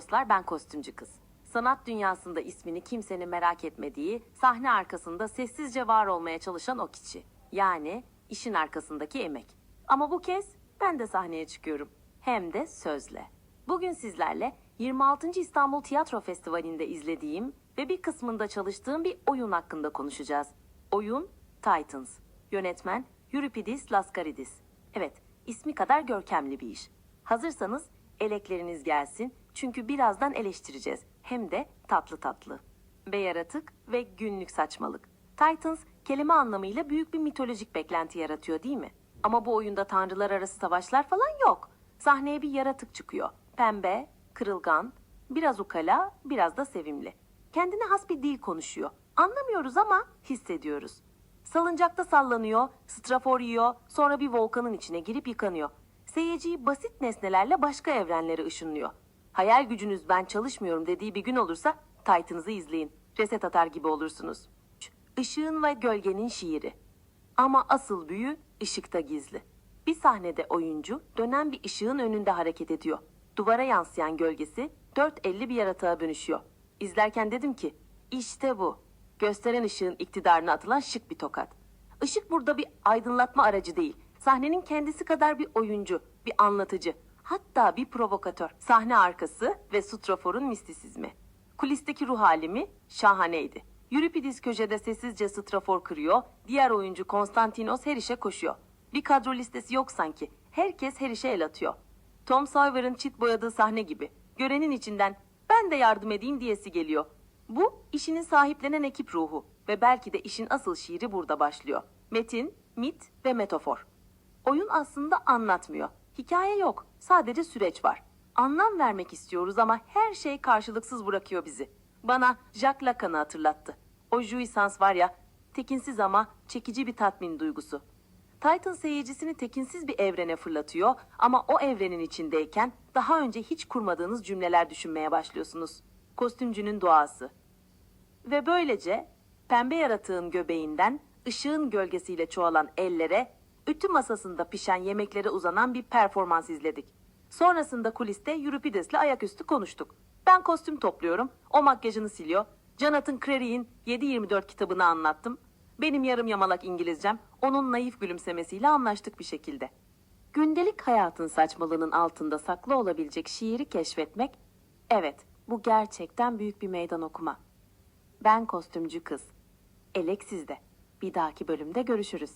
dostlar ben kostümcü kız. Sanat dünyasında ismini kimsenin merak etmediği, sahne arkasında sessizce var olmaya çalışan o kişi. Yani işin arkasındaki emek. Ama bu kez ben de sahneye çıkıyorum. Hem de sözle. Bugün sizlerle 26. İstanbul Tiyatro Festivali'nde izlediğim ve bir kısmında çalıştığım bir oyun hakkında konuşacağız. Oyun Titans. Yönetmen Euripides Laskaridis. Evet, ismi kadar görkemli bir iş. Hazırsanız elekleriniz gelsin çünkü birazdan eleştireceğiz. Hem de tatlı tatlı. Ve yaratık ve günlük saçmalık. Titans kelime anlamıyla büyük bir mitolojik beklenti yaratıyor değil mi? Ama bu oyunda tanrılar arası savaşlar falan yok. Sahneye bir yaratık çıkıyor. Pembe, kırılgan, biraz ukala, biraz da sevimli. Kendine has bir dil konuşuyor. Anlamıyoruz ama hissediyoruz. Salıncakta sallanıyor, strafor yiyor, sonra bir volkanın içine girip yıkanıyor. Seyirciyi basit nesnelerle başka evrenlere ışınlıyor. Hayal gücünüz ben çalışmıyorum dediği bir gün olursa Titan'ınızı izleyin. Reset atar gibi olursunuz. Işığın ve gölgenin şiiri. Ama asıl büyü ışıkta gizli. Bir sahnede oyuncu dönen bir ışığın önünde hareket ediyor. Duvara yansıyan gölgesi 4.50 bir yaratığa dönüşüyor. İzlerken dedim ki işte bu. Gösteren ışığın iktidarına atılan şık bir tokat. Işık burada bir aydınlatma aracı değil. Sahnenin kendisi kadar bir oyuncu, bir anlatıcı. Hatta bir provokatör. Sahne arkası ve Sutrafor'un mistisizmi. Kulisteki ruh halimi şahaneydi. Euripides köşede sessizce strafor kırıyor, diğer oyuncu Konstantinos her işe koşuyor. Bir kadro listesi yok sanki. Herkes her işe el atıyor. Tom Sawyer'ın çit boyadığı sahne gibi. Görenin içinden ben de yardım edeyim diyesi geliyor. Bu işinin sahiplenen ekip ruhu ve belki de işin asıl şiiri burada başlıyor. Metin, mit ve metafor. Oyun aslında anlatmıyor. Hikaye yok. Sadece süreç var. Anlam vermek istiyoruz ama her şey karşılıksız bırakıyor bizi. Bana Jacques Lacan'ı hatırlattı. O jouissance var ya, tekinsiz ama çekici bir tatmin duygusu. Titan seyircisini tekinsiz bir evrene fırlatıyor ama o evrenin içindeyken daha önce hiç kurmadığınız cümleler düşünmeye başlıyorsunuz. Kostümcünün doğası. Ve böylece pembe yaratığın göbeğinden ışığın gölgesiyle çoğalan ellere, ütü masasında pişen yemeklere uzanan bir performans izledik. Sonrasında kuliste Euripides'le ayaküstü konuştuk. Ben kostüm topluyorum, o makyajını siliyor. Jonathan Crery'in 7-24 kitabını anlattım. Benim yarım yamalak İngilizcem, onun naif gülümsemesiyle anlaştık bir şekilde. Gündelik hayatın saçmalığının altında saklı olabilecek şiiri keşfetmek, evet bu gerçekten büyük bir meydan okuma. Ben kostümcü kız. Elek sizde. Bir dahaki bölümde görüşürüz.